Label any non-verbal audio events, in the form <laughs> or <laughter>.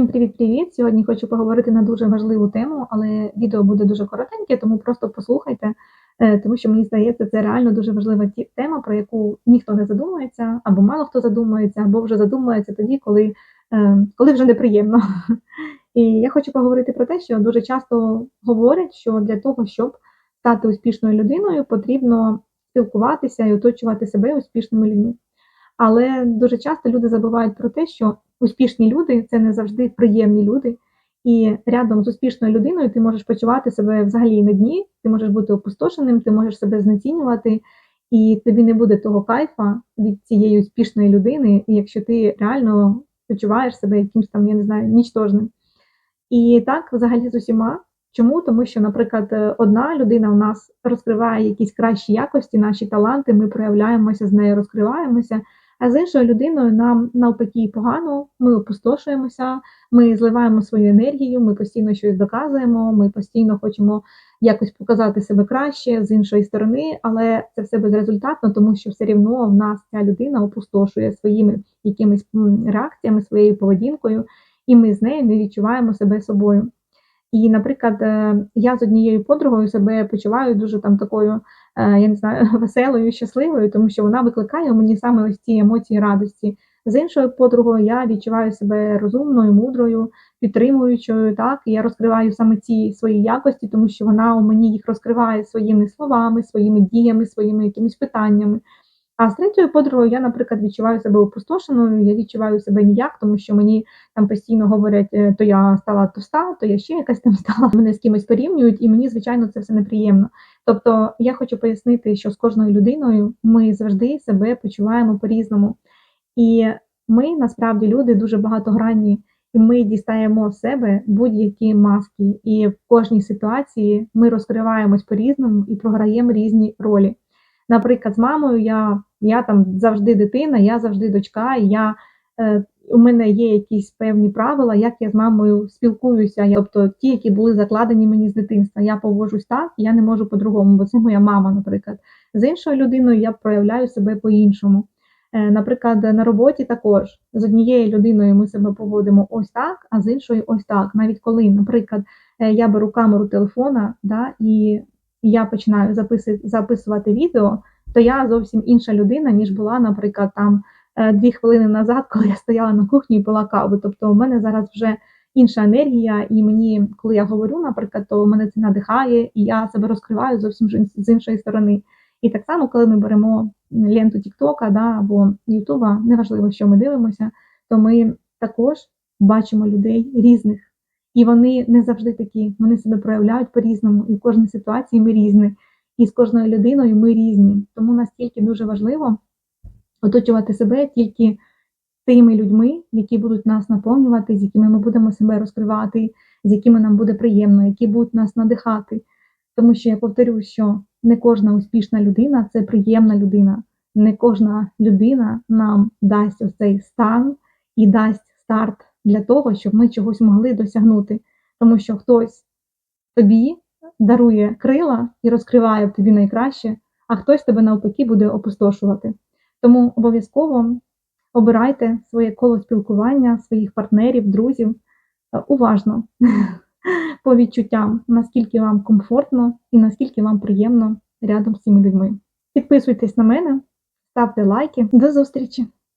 Всім привіт-привіт! Сьогодні хочу поговорити на дуже важливу тему, але відео буде дуже коротеньке, тому просто послухайте, е, тому що мені здається, це реально дуже важлива тема, про яку ніхто не задумується, або мало хто задумується, або вже задумується тоді, коли, е, коли вже неприємно. <laughs> І я хочу поговорити про те, що дуже часто говорять, що для того, щоб стати успішною людиною, потрібно спілкуватися і оточувати себе успішними людьми. Але дуже часто люди забувають про те, що успішні люди це не завжди приємні люди. І рядом з успішною людиною ти можеш почувати себе взагалі на дні, ти можеш бути опустошеним, ти можеш себе знецінювати, і тобі не буде того кайфа від цієї успішної людини, якщо ти реально почуваєш себе якимось там, я не знаю, нічтожним. І так взагалі з усіма. Чому? Тому що, наприклад, одна людина у нас розкриває якісь кращі якості, наші таланти, ми проявляємося з нею, розкриваємося. А з іншою людиною нам навпаки погано, ми опустошуємося, ми зливаємо свою енергію, ми постійно щось доказуємо, ми постійно хочемо якось показати себе краще з іншої сторони, але це все безрезультатно, тому що все рівно в нас ця людина опустошує своїми якимись реакціями, своєю поведінкою, і ми з нею не відчуваємо себе собою. І, наприклад, е, я з однією подругою себе почуваю дуже там такою, я не знаю, <laughs> веселою, щасливою, тому що вона викликає у мені саме ось ці емоції радості. З іншою подругою я відчуваю себе розумною, мудрою, підтримуючою. Так, і я розкриваю саме ці свої якості, тому що вона у мені їх розкриває своїми словами, своїми діями, своїми якимись питаннями. А з третьою подругою я, наприклад, відчуваю себе опустошеною, я відчуваю себе ніяк, тому що мені там постійно говорять, е, то я стала товста, то я ще якась там стала. <laughs> Мене з кимось порівнюють, і мені, звичайно, це все неприємно. Тобто я хочу пояснити, що з кожною людиною ми завжди себе почуваємо по-різному. І ми насправді люди дуже багатогранні, і ми дістаємо з себе будь-які маски. І в кожній ситуації ми розкриваємось по-різному і програємо різні ролі. Наприклад, з мамою я я там завжди дитина, я завжди дочка, я, е, у мене є якісь певні правила, як я з мамою спілкуюся. Тобто ті, які були закладені мені з дитинства. Я поводжусь так, я не можу по-другому, бо це моя мама, наприклад. З іншою людиною я проявляю себе по-іншому. Е, Наприклад, на роботі також з однією людиною ми себе поводимо ось так, а з іншою ось так. Навіть коли, наприклад, е, я беру камеру телефона да, і я починаю записувати відео, то я зовсім інша людина, ніж була, наприклад, там дві хвилини назад, коли я стояла на кухні і пила каву. Тобто у мене зараз вже інша енергія, і мені, коли я говорю, наприклад, то мене це надихає, і я себе розкриваю зовсім з іншої сторони. І так само, коли ми беремо ленту Тіктока да, або Ютуба, неважливо, що ми дивимося, то ми також бачимо людей різних. І вони не завжди такі, вони себе проявляють по-різному, і в кожній ситуації ми різні, і з кожною людиною ми різні. Тому настільки дуже важливо оточувати себе тільки тими людьми, які будуть нас наповнювати, з якими ми будемо себе розкривати, з якими нам буде приємно, які будуть нас надихати. Тому що я повторю, що не кожна успішна людина це приємна людина. Не кожна людина нам дасть ось цей стан і дасть старт для того, щоб ми чогось могли досягнути. Тому що хтось тобі дарує крила і розкриває в тобі найкраще, а хтось тебе навпаки буде опустошувати. Тому обов'язково обирайте своє коло спілкування, своїх партнерів, друзів е, уважно <laughs> по відчуттям, наскільки вам комфортно і наскільки вам приємно рядом з цими людьми. Підписуйтесь на мене, ставте лайки. До зустрічі!